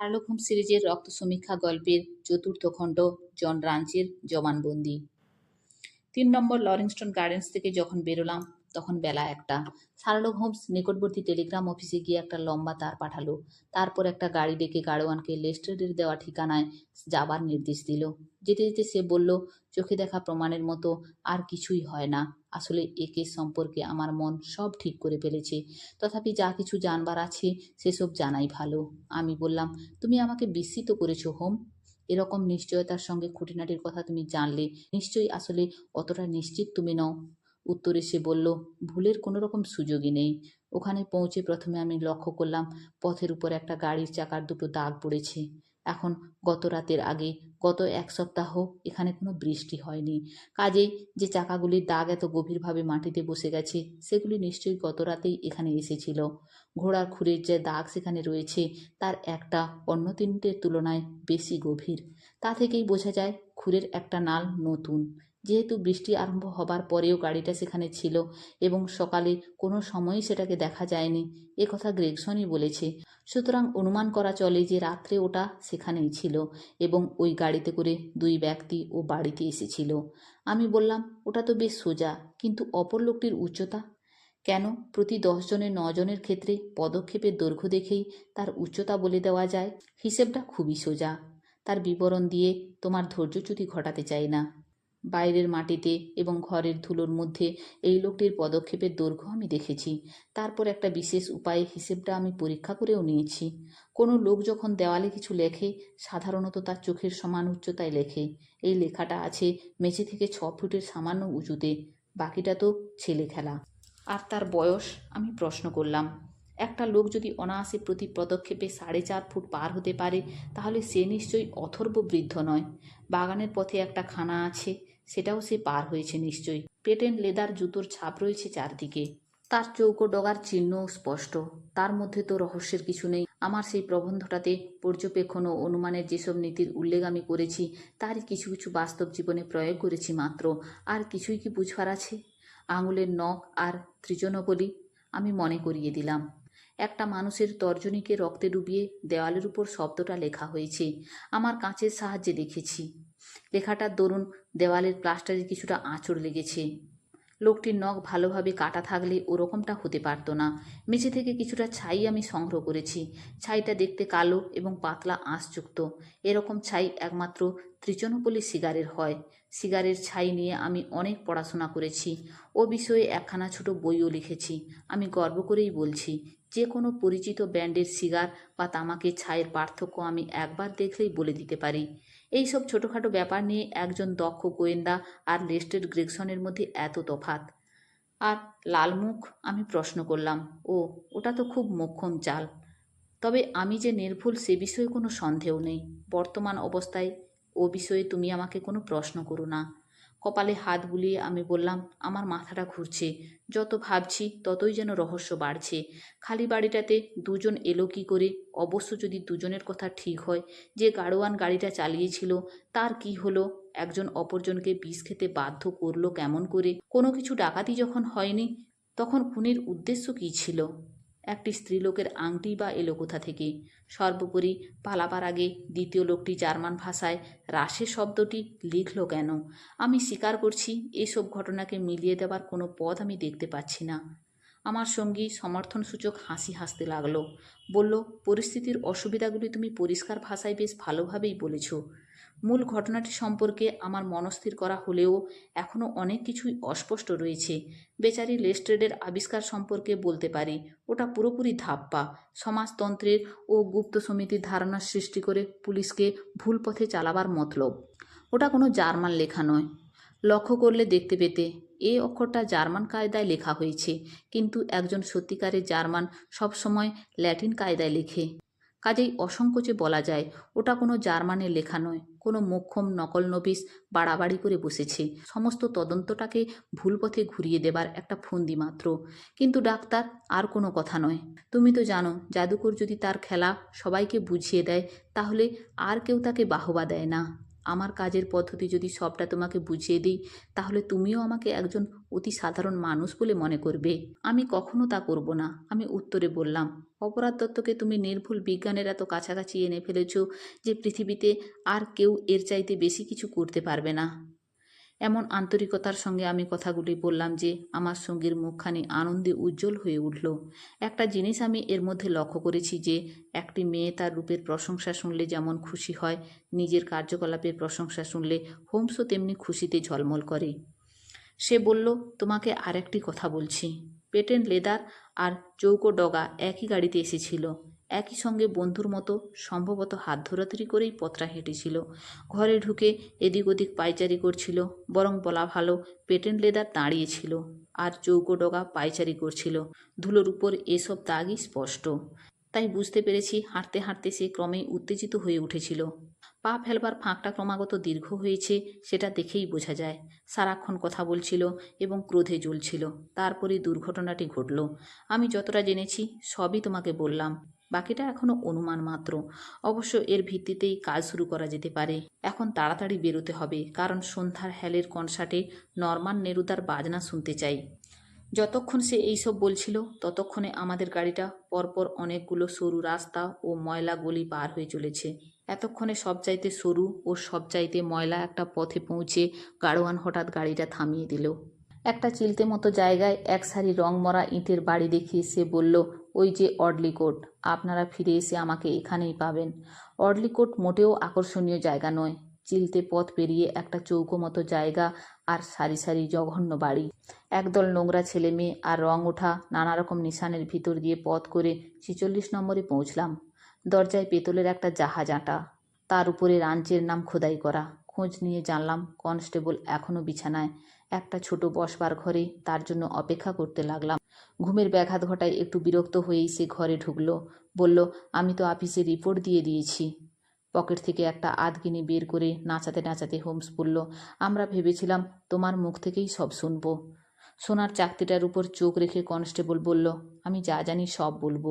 Sherlock সিরিজের রক্ত সমীক্ষা গল্পের চতুর্থ খণ্ড জন রাঞ্চের জবানবন্দি। তিন নম্বর লরেন্সটন গার্ডেন্স থেকে যখন বেরোলাম, তখন বেলা একটা। শার্লক হোমস নিকটবর্তী টেলিগ্রাম অফিসে গিয়ে একটা লম্বা তার পাঠালো। তারপর একটা গাড়ি ডেকে গাড়োয়ানকে লেস্টারের দেওয়া ঠিকানায় যাবার নির্দেশ দিল। যেতে যেতে সে বলল, চোখে দেখা প্রমাণের মতো আর কিছুই হয় না। আসলে একে সম্পর্কে আমার মন সব ঠিক করে ফেলেছে। তথাপি যা কিছু জানবার আছে, সেসব জানাই ভালো। আমি বললাম, তুমি আমাকে বিস্মিত করেছ, হোম। এরকম নিশ্চয়তার সঙ্গে খুঁটিনাটির কথা তুমি জানলে। নিশ্চয়ই আসলে অতটা নিশ্চিত তুমি নও। উত্তরে সে বলল, ভুলের কোনো রকম সুযোগই নেই। ওখানে পৌঁছে প্রথমে আমি লক্ষ্য করলাম, পথের উপর একটা গাড়ির চাকার দুটো দাগ পড়েছে। এখন গত রাতের আগে গত এক সপ্তাহ এখানে কোনো বৃষ্টি হয়নি। কাজেই যে চাকাগুলির দাগ এত গভীরভাবে মাটিতে বসে গেছে, সেগুলি নিশ্চয়ই গত রাতেই এখানে এসেছিল। ঘোড়ার খুরের যে দাগ সেখানে রয়েছে, তার একটা অন্য তিনটের তুলনায় বেশি গভীর। তা থেকেই বোঝা যায় খুরের একটা নাল নতুন। যেহেতু বৃষ্টি আরম্ভ হবার পরেও গাড়িটা সেখানে ছিল এবং সকালে কোনো সময়ই সেটাকে দেখা যায়নি কথা গ্রেগসনই বলেছে। সুতরাং অনুমান করা চলে যে রাত্রে ওটা সেখানেই ছিল এবং ওই গাড়িতে করে দুই ব্যক্তি ও বাড়িতে এসেছিল। আমি বললাম, ওটা তো বেশ সোজা, কিন্তু অপর লোকটির উচ্চতা? কেন? প্রতি দশজনের নজনের ক্ষেত্রে পদক্ষেপের দৈর্ঘ্য দেখেই তার উচ্চতা বলে দেওয়া যায়। হিসেবটা খুবই সোজা। তার বিবরণ দিয়ে তোমার ধৈর্যচ্যুতি ঘটাতে চাই না। বাইরের মাটিতে এবং ঘরের ধুলোর মধ্যে এই লোকটির পদক্ষেপের দৈর্ঘ্য আমি দেখেছি। তারপর একটা বিশেষ উপায়ে হিসেবটা আমি পরীক্ষা করেও নিয়েছি। কোনো লোক যখন দেওয়ালে কিছু লেখে, সাধারণত তার চোখের সমান উচ্চতায় লেখে। এই লেখাটা আছে মেঝে থেকে ছ ফুটের সামান্য উঁচুতে, বাকিটা তো ছেলে খেলা। আর তার বয়স আমি প্রশ্ন করলাম। একটা লোক যদি অনায়াসে প্রতি পদক্ষেপে সাড়ে চার ফুট পার হতে পারে, তাহলে সে নিশ্চয়ই অথর্ব বৃদ্ধ নয়। বাগানের পথে একটা খানা আছে, সেটাও সে পার হয়েছে নিশ্চয়ই। পেটেন্ট লেদার জুতোর ছাপ রয়েছে চারদিকে। তার চৌকো ডগার চিহ্নও স্পষ্ট। তার মধ্যে তো রহস্যের কিছু নেই। আমার সেই প্রবন্ধটাতে পর্যবেক্ষণ ও অনুমানের যেসব নীতির উল্লেখ আমি করেছি তারই কিছু কিছু বাস্তব জীবনে প্রয়োগ করেছি মাত্র। আর কিছুই কি বুঝবার আছে? আঙুলের নখ আর ত্রিজনবলি আমি মনে করিয়ে দিলাম। একটা মানুষের তর্জনীকে রক্তে ডুবিয়ে দেওয়ালের উপর শব্দটা লেখা হয়েছে। আমার কাঁচের সাহায্যে দেখেছি। লেখাটার দরুন দেওয়ালের প্লাস্টারে কিছুটা আঁচড় লেগেছে। লোকটির নখ ভালোভাবে কাটা থাকলে ওরকমটা হতে পারতো না। মেঝে থেকে কিছুটা ছাই আমি সংগ্রহ করেছি। ছাইটা দেখতে কালো এবং পাতলা আঁশযুক্ত। এরকম ছাই একমাত্র ত্রিচনপল্লী সিগারের হয়। সিগারের ছাই নিয়ে আমি অনেক পড়াশোনা করেছি। ও বিষয়ে একখানা ছোট বইও লিখেছি। আমি গর্ব করেই বলছি যে কোনো পরিচিত ব্র্যান্ডের সিগার বা তামাকের ছাইয়ের পার্থক্য আমি একবার দেখলেই বলে দিতে পারি। এই সব ছোটোখাটো ব্যাপার নিয়ে একজন দক্ষ গোয়েন্দা আর লেস্টেড গ্রেগসনের মধ্যে এত তফাত আর লালমুখ আমি প্রশ্ন করলাম, ও, ওটা তো খুব মোক্ষম চাল। তবে আমি যে নির্ভুল সে বিষয়ে কোনো সন্দেহ নেই। বর্তমান অবস্থায় ও বিষয়ে তুমি আমাকে কোনো প্রশ্ন করো না। কপালে হাত বুলিয়ে আমি বললাম, আমার মাথাটা ঘুরছে। যত ভাবছি ততই যেন রহস্য বাড়ছে। খালি বাড়িটাতে দুজন এলো কী করে? অবশ্য যদি দুজনের কথা ঠিক হয়, যে গাড়োয়ান গাড়িটা চালিয়েছিল, তার কি হলো? একজন অপরজনকে বিষ খেতে বাধ্য করল কেমন করে? কোনো কিছু ডাকাতি যখন হয়নি, তখন খুনির উদ্দেশ্য কী ছিল? একটি স্ত্রীলোকের আংটি বা এলো কোথা থেকে সর্বোপরি পালাবার আগে দ্বিতীয় লোকটি জার্মান ভাষায় রাশে শব্দটি লিখল কেন? আমি স্বীকার করছি, এসব ঘটনাকে মিলিয়ে দেওয়ার কোনো পথ আমি দেখতে পাচ্ছি না। আমার সঙ্গী সমর্থনসূচক হাসি হাসতে লাগল। বলল, পরিস্থিতির অসুবিধাগুলি তুমি পরিষ্কার ভাষায় বেশ ভালোভাবেই বলেছ। মূল ঘটনাটি সম্পর্কে আমার মনস্থির করা হলেও এখনও অনেক কিছুই অস্পষ্ট রয়েছে। বেচারি লেস্ট্রেডের আবিষ্কার সম্পর্কে বলতে পারি, ওটা পুরোপুরি ধাপ্পা। সমাজতন্ত্রের ও গুপ্ত সমিতির ধারণা সৃষ্টি করে পুলিশকে ভুল পথে চালাবার মতলব। ওটা কোনো জার্মান লেখা নয়। লক্ষ্য করলে দেখতে পেতে, এ অক্ষরটা জার্মান কায়দায় লেখা হয়েছে, কিন্তু একজন সত্যিকারের জার্মান সবসময় ল্যাটিন কায়দায় লেখে। কাজেই অসংকোচে বলা যায়, ওটা কোনো জার্মানের লেখা নয়, কোনো মোক্ষম নকল নবিস বাড়াবাড়ি করে বসেছে। সমস্ত তদন্তটাকে ভুল পথে ঘুরিয়ে দেবার একটা ফন্দি মাত্র। কিন্তু ডাক্তার, আর কোনো কথা নয়। তুমি তো জানো, জাদুকর যদি তার খেলা সবাইকে বুঝিয়ে দেয়, তাহলে আর কেউ তাকে বাহবা দেয় না। আমার কাজের পদ্ধতি যদি সবটা তোমাকে বুঝিয়ে দিই, তাহলে তুমিও আমাকে একজন অতি সাধারণ মানুষ বলে মনে করবে। আমি কখনো তা করব না। আমি উত্তরে বললাম, অপরাধ তত্ত্বকে তুমি নির্ভুল বিজ্ঞানের এত কাছাকাছি এনে ফেলেছ যে পৃথিবীতে আর কেউ এর চাইতে বেশি কিছু করতে পারবে না। এমন আন্তরিকতার সঙ্গে আমি কথাগুলি বললাম যে আমার সঙ্গীর মুখখানি আনন্দে উজ্জ্বল হয়ে উঠল। একটা জিনিস আমি এর মধ্যে লক্ষ্য করেছি যে একটি মেয়ে তার রূপের প্রশংসা শুনলে যেমন খুশি হয়, নিজের কার্যকলাপের প্রশংসা শুনলে হোমসও তেমনি খুশিতে ঝলমল করে। সে বলল, তোমাকে আরেকটি কথা বলছি। পেটেন্ট লেদার আর চৌকো ডগা একই গাড়িতে এসেছিল। একই সঙ্গে বন্ধুর মতো সম্ভবত হাত ধরাধরি করেই পত্রা হেঁটেছিল। ঘরে ঢুকে এদিক ওদিক পাইচারি করছিল, বরং বলা ভালো পেটেন্ট লেদার দাঁড়িয়েছিল আর চৌকো ডগা পাইচারি করছিল। ধুলোর উপর এসব দাগই স্পষ্ট। তাই বুঝতে পেরেছি হাঁটতে হাঁটতে সে ক্রমেই উত্তেজিত হয়ে উঠেছিল। পা ফেলবার ফাঁকটা ক্রমাগত দীর্ঘ হয়েছে, সেটা দেখেই বোঝা যায়। সারাক্ষণ কথা বলছিল এবং ক্রোধে জ্বলছিল। তারপরে দুর্ঘটনাটি ঘটল। আমি যতটা জেনেছি, সবই তোমাকে বললাম। বাকিটা এখনও অনুমান মাত্র। অবশ্য এর ভিত্তিতেই কাজ শুরু করা যেতে পারে। এখন তাড়াতাড়ি বেরোতে হবে, কারণ সন্ধ্যার হ্যালের কনসার্টে নরমান নেরুদার বাজনা শুনতে চাই। যতক্ষণ সে এইসব বলছিল, ততক্ষণে আমাদের গাড়িটা পরপর অনেকগুলো সরু রাস্তা ও ময়লা গলি পার হয়ে চলেছে। এতক্ষণে সবচাইতে সরু ও সবচাইতে ময়লা একটা পথে পৌঁছে গাড়োয়ান হঠাৎ গাড়িটা থামিয়ে দিল। একটা চিলতে মতো জায়গায় এক সারি রং মরা ইঁটের বাড়ি দেখিয়ে সে বলল ওই যে অডলি কোট আপনারা ফিরে এসে আমাকে এখানেই পাবেন। অডলি কোট মোটেও আকর্ষণীয় জায়গা নয়, চিলতে পথ পেরিয়ে একটা চৌকো মতো জায়গা আর সারি সারি জঘন্য বাড়ি। একদল নোংরা ছেলে মেয়ে আর রং ওঠা, নানা রকম নিশানের ভিতর দিয়ে পথ করে ছিচল্লিশ নম্বরে পৌঁছলাম। দরজায় পেতলের একটা জাহাজ আঁটা, তার উপরে রাঞ্চের নাম খোদাই করা। খোঁজ নিয়ে জানলাম, কনস্টেবল এখনও বিছানায়। একটা ছোট বসবার ঘরে তার জন্য অপেক্ষা করতে লাগলাম। ঘুমের ব্যাঘাত ঘটায় একটু বিরক্ত হয়েই সে ঘরে ঢুকলো। বলল, আমি তো অফিসে রিপোর্ট দিয়ে দিয়েছি। পকেট থেকে একটা আধগিনি বের করে নাচাতে নাচাতে হোমস বলল, আমরা ভেবেছিলাম তোমার মুখ থেকেই সব শুনব। সোনার চাকতিটার উপর চোখ রেখে কনস্টেবল বলল, আমি যা জানি সব বলব।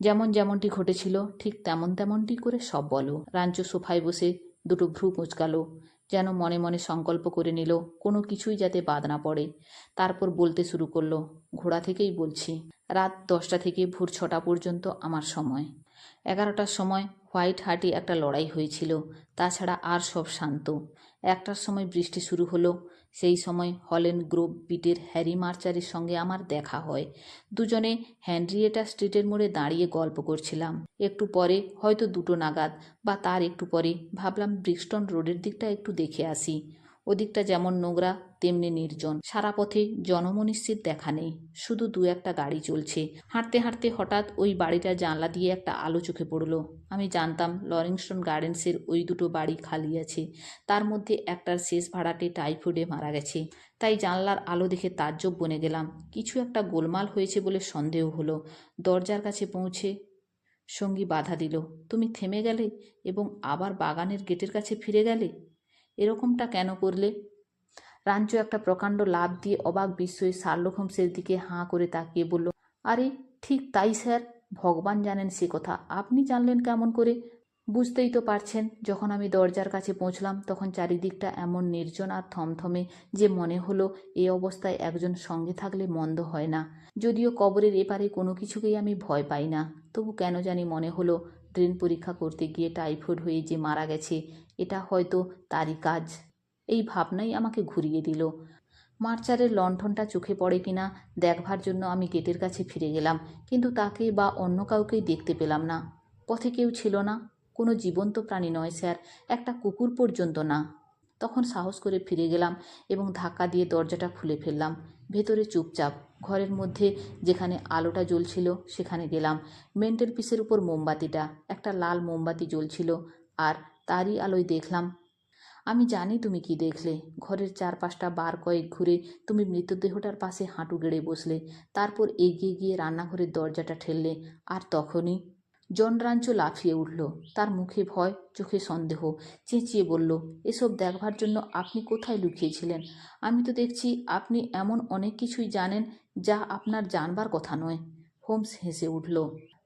যেমন যেমনটি ঘটেছিল, ঠিক তেমন তেমনটি করে সব বলো। রাঞ্চো সোফায় বসে দুটো ভ্রু কুঁচকালো। যেন মনে মনে সংকল্প করে নিল, কোনো কিছুই যাতে বাদ না পড়ে। তারপর বলতে শুরু করল, ঘোড়া থেকেই বলছি, রাত দশটা থেকে ভোর ছটা পর্যন্ত আমার সময়। এগারোটার সময় হোয়াইট হার্টে একটা লড়াই হয়েছিল, তাছাড়া আর সব শান্ত। একটার সময় বৃষ্টি শুরু হলো সেই সময় হলেন গ্রোভ বিটের হ্যারি মার্চারের সঙ্গে আমার দেখা হয়। দুজনে হ্যান্ড্রিয়েটা স্ট্রিটের মোড়ে দাঁড়িয়ে গল্প করছিলাম। একটু পরে, হয়তো দুটো নাগাদ, বা তার একটু পরে, ভাবলাম ব্রিক্সটন রোডের দিকটা একটু দেখে আসি। ওদিকটা যেমন নোংরা, তেমনি নির্জন। সারা পথে জনমনিশ্চিত দেখা নেই। শুধু দু একটা গাড়ি চলছে। হাঁটতে হাঁটতে হঠাৎ ওই বাড়িটার জানলা দিয়ে একটা আলো চোখে পড়ল। আমি জানতাম লরিংস্টন গার্ডেন্সের ওই দুটো বাড়ি খালি আছে। তার মধ্যে একটার শেষ ভাড়াটে টাইফয়েডে মারা গেছে। তাই জানলার আলো দেখে তাজ্জব বনে গেলাম। কিছু একটা গোলমাল হয়েছে বলে সন্দেহ হলো। দরজার কাছে পৌঁছে সঙ্গী বাধা দিল। তুমি থেমে গেলে এবং আবার বাগানের গেটের কাছে ফিরে গেলে? এরকমটা কেন করলে? রাঞ্চু একটা প্রকাণ্ড লাভ দিয়ে অবাক বিস্ময়ে শার্লক হোমসের দিকে হাঁ করে তাকিয়ে বলল, আরে, ঠিক তাই স্যার, ভগবান জানেন সে কথা। আপনি জানলেন কেমন করে? বুঝতেই তো পারছেন, যখন আমি দরজার কাছে পৌঁছলাম, তখন চারিদিকটা এমন নির্জন আর থমথমে যে মনে হলো এ অবস্থায় একজন সঙ্গে থাকলে মন্দ হয় না। যদিও কবরের এপারে কোনো কিছুকেই আমি ভয় পাই না। তবু কেন জানি মনে হলো, ড্রেন পরীক্ষা করতে গিয়ে টাইফয়েড হয়ে যে মারা গেছে এটা হয়তো তারই কাজ। এই ভাবনাই আমাকে ঘুরিয়ে দিল। মার্চারের লণ্ঠনটা চোখে পড়ে কিনা দেখবার জন্য আমি গেটের কাছে ফিরে গেলাম, কিন্তু তাকে বা অন্য কাউকেই দেখতে পেলাম না। পথে কেউ ছিল না। কোনো জীবন্ত প্রাণী নয়, স্যার। একটা কুকুর পর্যন্ত না। তখন সাহস করে ফিরে গেলাম এবং ধাক্কা দিয়ে দরজাটা খুলে ফেললাম। ভেতরে চুপচাপ, ঘরের মধ্যে যেখানে আলোটা জ্বলছিল সেখানে গেলাম। মেন্টেল পিসের উপর মোমবাতিটা, একটা লাল মোমবাতি জ্বলছিল আর তারই আলোয় দেখলাম। আমি জানি তুমি কি দেখলে। ঘরের চারপাশটা বার কয়েক ঘুরে তুমি মৃতদেহটার পাশে হাঁটু গেড়ে বসলে। তারপর এগিয়ে গিয়ে রান্নাঘরের দরজাটা ঠেললে। আর তখনই জন রাঞ্চো লাফিয়ে উঠল। তার মুখে ভয়, চোখে সন্দেহ। চেঁচিয়ে বলল, এসব দেখবার জন্য আপনি কোথায় লুকিয়েছিলেন? আমি তো দেখছি আপনি এমন অনেক কিছুই জানেন যা আপনার জানবার কথা নয়। হোমস হেসে উঠল।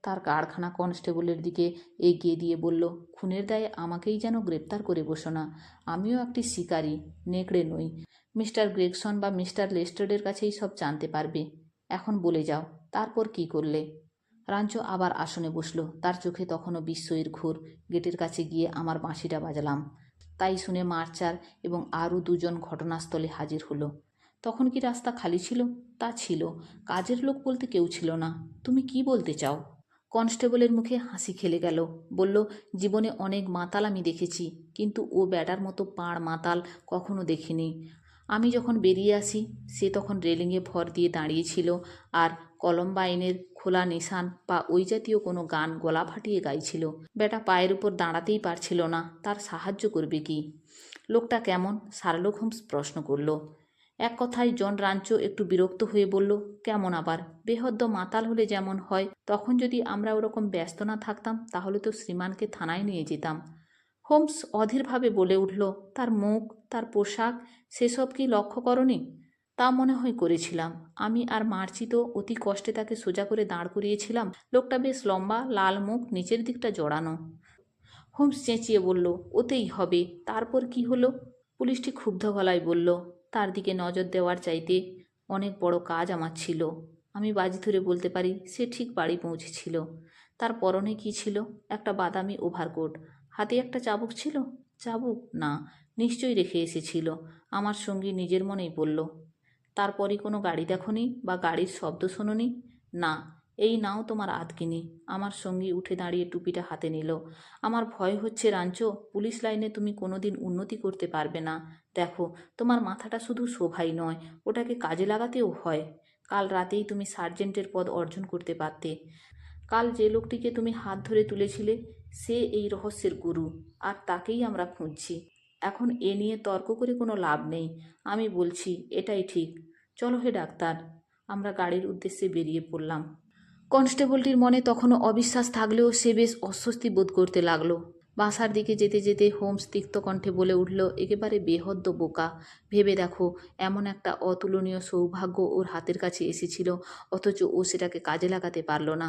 তার কারখানা কনস্টেবলের দিকে এগিয়ে দিয়ে বলল, খুনের দায়ে আমাকেই যেন গ্রেপ্তার করে বসো না। আমিও একটি শিকারী, নেকড়ে নই। মিস্টার গ্রেগসন বা মিস্টার লেস্টার্ডের কাছেই সব জানতে পারবে। এখন বলে যাও, তারপর কি করলে? রাঞ্চো আবার আসনে বসল। তার চোখে তখনও বিস্ময়ের ঘোর। গেটের কাছে গিয়ে আমার বাঁশিটা বাজালাম। তাই শুনে মার্চার এবং আরও দুজন ঘটনাস্থলে হাজির হলো। তখন কি রাস্তা খালি ছিল? তা ছিল। কাজের লোক বলতে কেউ ছিল না। তুমি কি বলতে চাও? কনস্টেবলের মুখে হাসি খেলে গেল। বলল, জীবনে অনেক মাতাল আমি দেখেছি, কিন্তু ও ব্যাটার মতো পাড় মাতাল কখনো দেখিনি। আমি যখন বেরিয়ে আসি, সে তখন রেলিংয়ে ভর দিয়ে দাঁড়িয়েছিল আর কলম্বাইনের খোলা নিশান বা ওই জাতীয় কোনো গান গলা ফাটিয়ে গাইছিল। বেটা পায়ের উপর দাঁড়াতেই পারছিল না, তার সাহায্য করবে কি? লোকটা কেমন? শার্লক হোমস প্রশ্ন করল। এক কথায় জন রাঞ্চো একটু বিরক্ত হয়ে বলল, কেমন আবার? বেহদ্দ মাতাল হলে যেমন হয়, তখন যদি আমরা ওরকম ব্যস্ত না থাকতাম, তাহলে তো শ্রীমানকে থানায় নিয়ে যেতাম। হোমস অধীরভাবে বলে উঠল, তার মুখ, তার পোশাক, সেসব কি লক্ষ্য করনি? তা মনে হয় করেছিলাম। আমি আর মার্চি তো অতি কষ্টে তাকে সোজা করে দাঁড় করিয়েছিলাম। লোকটা বেশ লম্বা, লাল মুখ, নিচের দিকটা জড়ানো। হোমস চেঁচিয়ে বলল, ওতেই হবে। তারপর কি হলো? পুলিশটি ক্ষুব্ধ গলায় বলল তার দিকে নজর দেওয়ার চাইতে অনেক বড় কাজ আমার ছিল। আমি বাজি ধরে বলতে পারি, সে ঠিক বাড়ি পৌঁছেছিল। তার পরনে কি ছিল? একটা বাদামি ওভারকোট। হাতে একটা চাবুক ছিল? চাবুক? না, নিশ্চয়ই রেখে এসেছিল। আমার সঙ্গী নিজের মনেই বলল, তারপরই কোনো গাড়ি দেখনি বা গাড়ির শব্দ শোনোনি? না এই নাও তোমার আতকিনি আমার সঙ্গী উঠে দাঁড়িয়ে টুপিটা হাতে নিল। আমার ভয় হচ্ছে রাঞ্চো, পুলিশ লাইনে তুমি কোনোদিন উন্নতি করতে পারবে না। দেখো, তোমার মাথাটা শুধু শোভাই নয়, ওটাকে কাজে লাগাতেও হয়। কাল রাতেই তুমি সার্জেন্টের পদ অর্জন করতে পারতে। কাল যে লোকটিকে তুমি হাত ধরে তুলেছিলে, সে এই রহস্যের গুরু, আর তাকেই আমরা খুঁজছি। এখন এ নিয়ে তর্ক করে কোনো লাভ নেই। আমি বলছি, এটাই ঠিক। চলো হে ডাক্তার। আমরা গাড়ির উদ্দেশ্যে বেরিয়ে পড়লাম। কনস্টেবলটির মনে তখনও অবিশ্বাস থাকলেও সে বেশ অস্বস্তি বোধ করতে লাগল। বাসার দিকে যেতে যেতে হোমস তিক্ত কণ্ঠে বলে উঠল, একেবারে বেহদ্দ বোকা। ভেবে দেখো, এমন একটা অতুলনীয় সৌভাগ্য ওর হাতের কাছে এসেছিল, অথচ ও সেটাকে কাজে লাগাতে পারল না।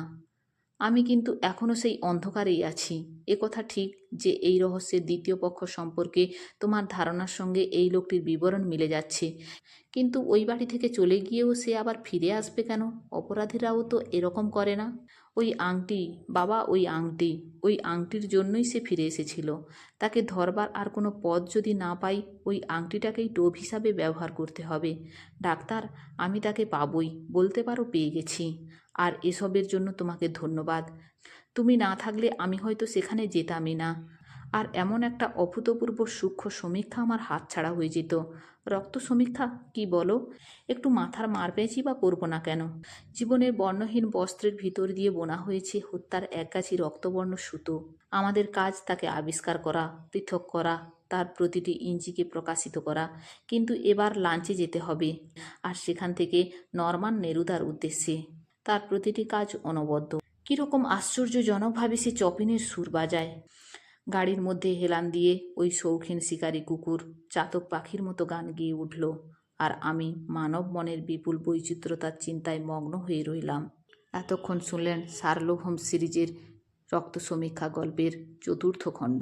আমি কিন্তু এখনও সেই অন্ধকারেই আছি। এ কথা ঠিক যে এই রহস্যের দ্বিতীয় পক্ষ সম্পর্কে তোমার ধারণার সঙ্গে এই লোকটির বিবরণ মিলে যাচ্ছে। কিন্তু ওই বাড়ি থেকে চলে গিয়েও সে আবার ফিরে আসবে কেন? অপরাধীরাও তো এরকম করে না। ওই আংটি, বাবা ওই আংটি, ওই আংটির জন্যই সে ফিরে এসেছিল। তাকে ধরবার আর কোনো পথ যদি না পাই, ওই আংটিটাকেই টোভ হিসাবে ব্যবহার করতে হবে। ডাক্তার, আমি তাকে পাবই, বলতে পারো পেয়ে গেছি। আর এসবের জন্য তোমাকে ধন্যবাদ। তুমি না থাকলে আমি হয়তো সেখানে যেতামই না। আর এমন একটা অভূতপূর্ব সূক্ষ্ম সমীক্ষা আমার হাত ছাড়া হয়ে যেত। রক্ত সমীক্ষা, কি বলো? একটু মাথার মার পেয়েছি বা করব না কেন? জীবনের বর্ণহীন বস্ত্রের ভিতর দিয়ে বোনা হয়েছে হত্যার একগাছি রক্তবর্ণ সুতো। আমাদের কাজ তাকে আবিষ্কার করা, পৃথক করা, তার প্রতিটি ইঞ্চিকে প্রকাশিত করা। কিন্তু এবার লাঞ্চে যেতে হবে। আর সেখান থেকে নরমান নেরুদার উদ্দেশ্যে। তার প্রতিটি কাজ অনবদ্য। কীরকম আশ্চর্যজনকভাবে সে চপিনের সুর বাজায়। গাড়ির মধ্যে হেলান দিয়ে ওই শৌখিন শিকারী কুকুর চাতক পাখির মতো গান গেয়ে উঠল, আর আমি মানব মনের বিপুল বৈচিত্র্যতার চিন্তায় মগ্ন হয়ে রইলাম। এতক্ষণ শুনলেন শার্লক সিরিজের রক্ত সমীক্ষা গল্পের চতুর্থ খণ্ড।